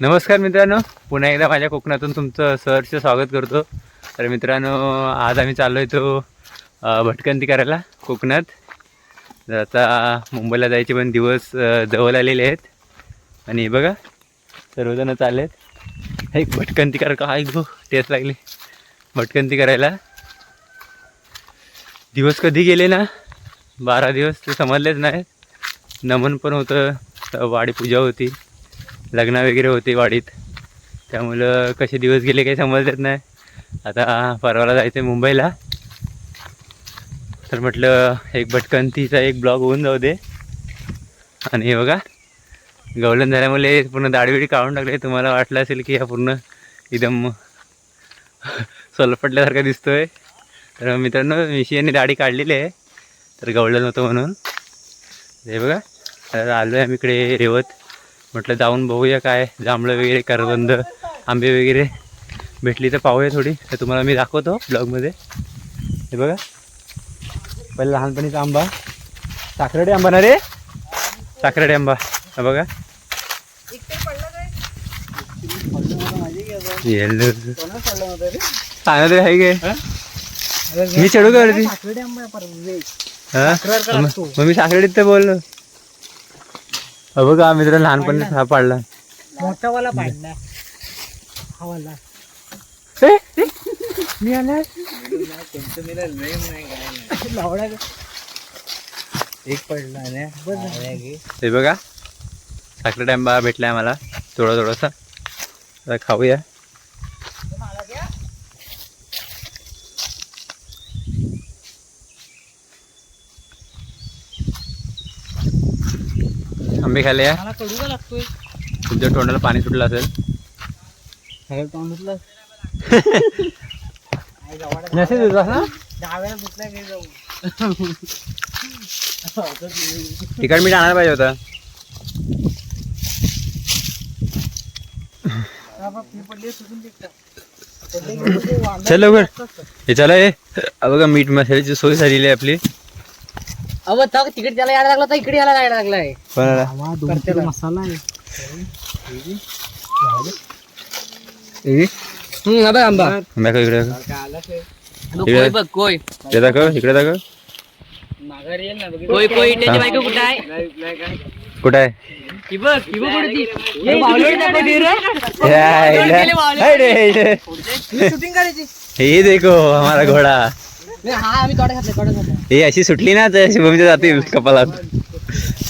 नमस्कार मित्रांनो. पुन्हा एकदा माझ्या कोकणातून तुमचं सरचं स्वागत करतो. तर मित्रांनो आज आम्ही चाललो तो भटकंती करायला कोकणात. तर आता मुंबईला जायचे पण दिवस जवळ आलेले आहेत. आणि बघा सर्वजण चालले आहेत एक भटकंती करा काय गो टेस्ट लागली. भटकंती करायला. दिवस कधी गेले ना बारा दिवस ते समजलेच नाही. नमन पण होतं वाडी पूजा होती. लग्न वगैरे होते वाडीत. त्यामुळं कसे दिवस गेले काही समजत नाही. आता परवाला जायचं आहे मुंबईला. तर म्हटलं एक भटकंतीचा एक ब्लॉग होऊन जाऊ दे. आणि हे बघा गवलन झाल्यामुळे पूर्ण दाढीबिडी काढून टाकले. तुम्हाला वाटलं असेल की हा पूर्ण एकदम सोलपटल्यासारखा दिसतोय. तर मित्रांनो मिशी यांनी दाढी काढलेली आहे. तर गवळलं नव्हतं म्हणून. हे बघा तर आलो आहे आम्ही इकडे रेवत. म्हटलं जाऊन बघूया काय जांभळं वगैरे करवंद आंबे वगैरे भेटली तर पाहूया थोडी. तर तुम्हाला मी दाखवतो ब्लॉगमध्ये. हे बघा. पहिला लहानपणीचा आंबा. साखरडे आंबा ना रे? साखरडे आंबा. हा बघा. येल्लो. सांगत आहे गे मी चढू का मग मी साखरडीत तर बोललो. हा बघा मित्र लहानपणी हा पाडला. मोठा वाला पाडला हा मी आला. लावडा एक पडला हे बघा साखरडे आंबा भेटलाय मला थोडा थोडासा. आता खाऊया. आंबे खाल्ले या मला कडू का लागतोय? तुमच्या तोंडाला पाणी सुटलं असेल. सगळं ना जाऊ. तिकड मीठ आणायला पाहिजे होता. चल लवकर. हे चला हा. बघा मीठ मसाल्याची सोय झालेली आहे आपली. अव तर तिकडे त्याला यायला लागला तर इकडे यायला यायला लागलाय. कोणाला मसाला आहे. हे हम्म हा बघ आंबा. दाखव इकडे दाखव. कोय बघ कोय इकडे दाखव इकडे दाखव. कोय कोय त्याची बायको कुठं आहे? कुठं आहे? ही बघ ही बघ कुठे ती हे रे यायला. हाय रे. शूटिंग करायची. हे देखो हमारा घोडा. हा अशी सुटली ना तर शुभमच्या जातील कपालात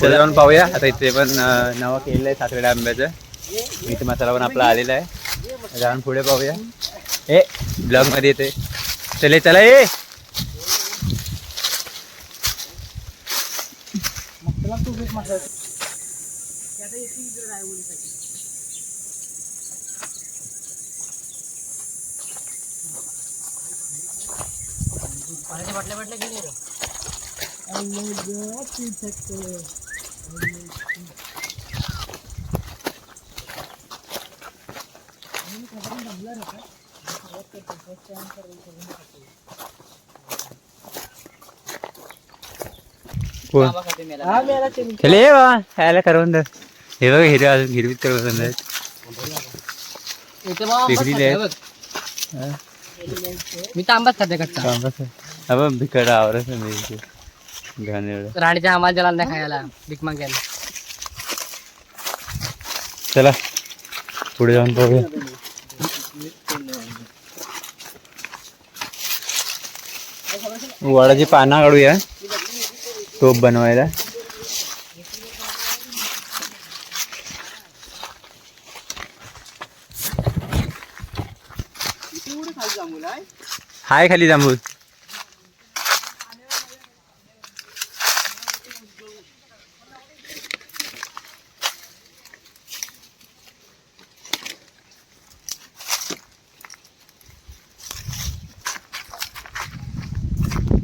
चला जाऊन पाहूया. आता इथे पण नावं केलेलं आहे सातवेड्या आंब्याचं. इथे मसाला पण आपला आलेला आहे. जाऊन पुढे पाहूया. ए ब्लॉगमध्ये येते. चले चला ए. पाण्याच्या बाटल्या बाटल्या घेऊन ये रे. कोण हा मेला ते चले ए बाबा खायला करवंद हे बघ हिरव्या अजून हिरवीत करवंद आहेत इथे बघ, आंबाच पिकलेले खाते, आहेत. बघ. हा, मी तर आंबाच खाते कच्चा हा बघ भिकड आवरच नाही घाणेरडं. राणीच्या आम्हाला जला नाही खायला भीक मागायला चला पुढे जाऊन पाहूया वडाची पानं काढूया टोप बनवायला हाय खाली जांभूळ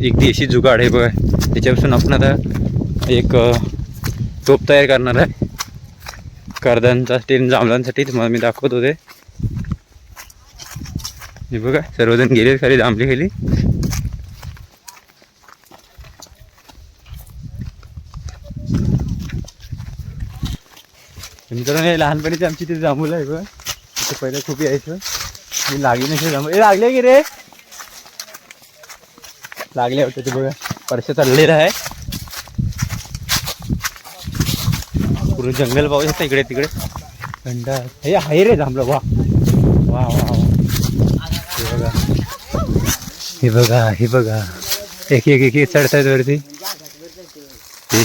एक देशी जुगाड आहे बघा. त्याच्यापासून आपण आता एक टोप तयार करणार आहे. कर्दांसाठी जांभळांसाठी तुम्हाला मी दाखवत होते. हे बघा सर्वजण गेले खाली जांभली खाली. मित्रांनो हे लहानपणीची आमची ते जांभूल आहे बघ. तिथे खूप यायचं मी लागली नाही जांभूल हे लागले की रे? लागले होते ते बघा. परशा चाललेला आहे. पूर्ण जंगल पाहू शकता इकडे तिकडे. थंड हे आहे रे थांबलं वा. वा वा वा. हे बघा. हे बघा हे बघा. एक एक एक एक चढतायत वरती. हे.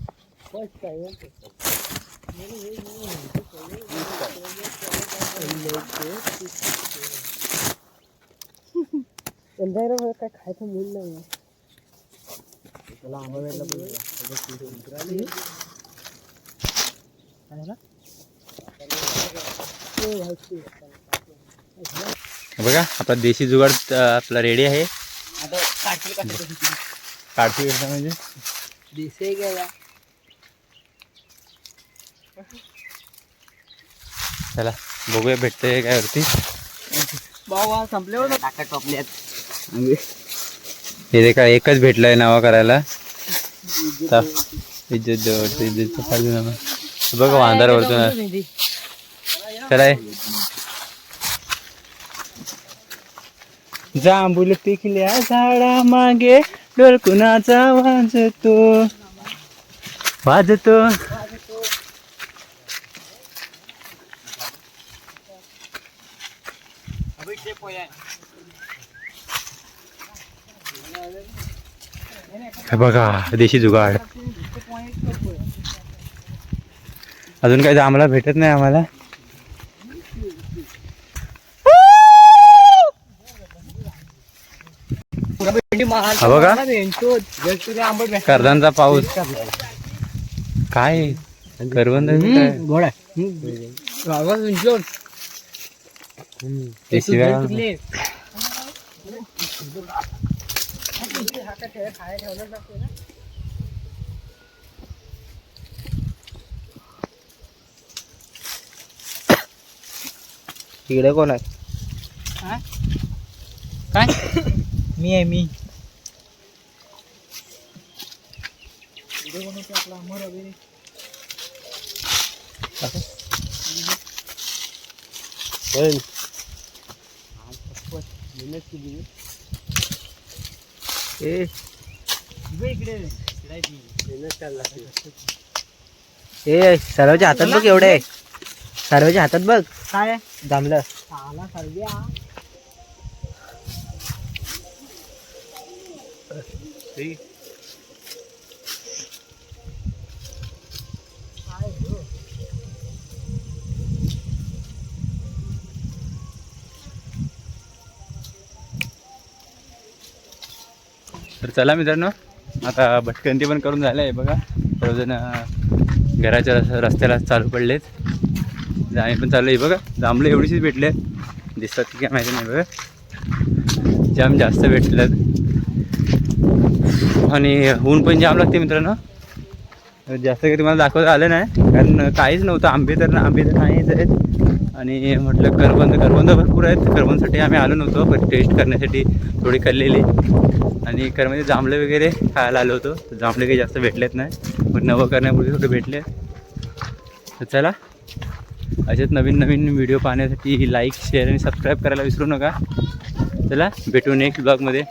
काय खायचं मूल नाही बघा आपला देशी जुगाड आपला रेडी आहे. काढती वेळ म्हणजे? दिसे गेला चला बघूया भेटतंय काय वरती बाबा संपले होतं टाका टोपल्यात हे काय एकच भेटलंय नावा करायला ता- इज्जत देवाची इज्जत पाहिजे ना. हे बघा वांदारावरतून आहे. चला. जांभूल पिकल्या झाडा मागे डोल कुणाचा वाजतो वाजतो हे बघा देशी जुगाड. अजून काही आम्हाला भेटत नाही आम्हाला? हा बघा. कर्दांचा पाऊस. काय? करवंद काय? तिकडे कोण आहे? काय? मी आहे मी. ए ए सर्वांच्या हातात बघ एवढे. सर्वांच्या हातात बघ. काय? जमलं तर चला मित्रांनो आता भटकंती पण करून झालं आहे बघा. सर्वजण घराच्या रस- रस्त्याला चालू पडलेत. आम्ही पण चालू आहे बघा. जांभळे एवढीशीच भेटले दिसतात की काय माहिती नाही बघा. जाम जास्त भेटलेत. आणि ऊन पण जाम लागते मित्रांनो. जास्त काही तुम्हाला दाखवता आलं नाही. कारण काहीच नव्हतं. आंबे तर आंबे तर नाहीच आहेत. आणि म्हटलं करवंद करवंद भरपूर आहेत. करवंदसाठी आम्ही आलो नव्हतो पण टेस्ट करण्यासाठी थोडी कल्लेली आणि करमध्ये जांभळे वगैरे खायला आलो होतो. तर जांभळे काही जास्त भेटलेत नाही पण नवं करण्यापूर्वी थोडे भेटले. तर चला असेच नवीन नवीन व्हिडिओ पाहण्यासाठी लाईक शेअर आणि सबस्क्राईब करायला विसरू नका. चला भेटू नेक्स्ट ब्लॉगमध्ये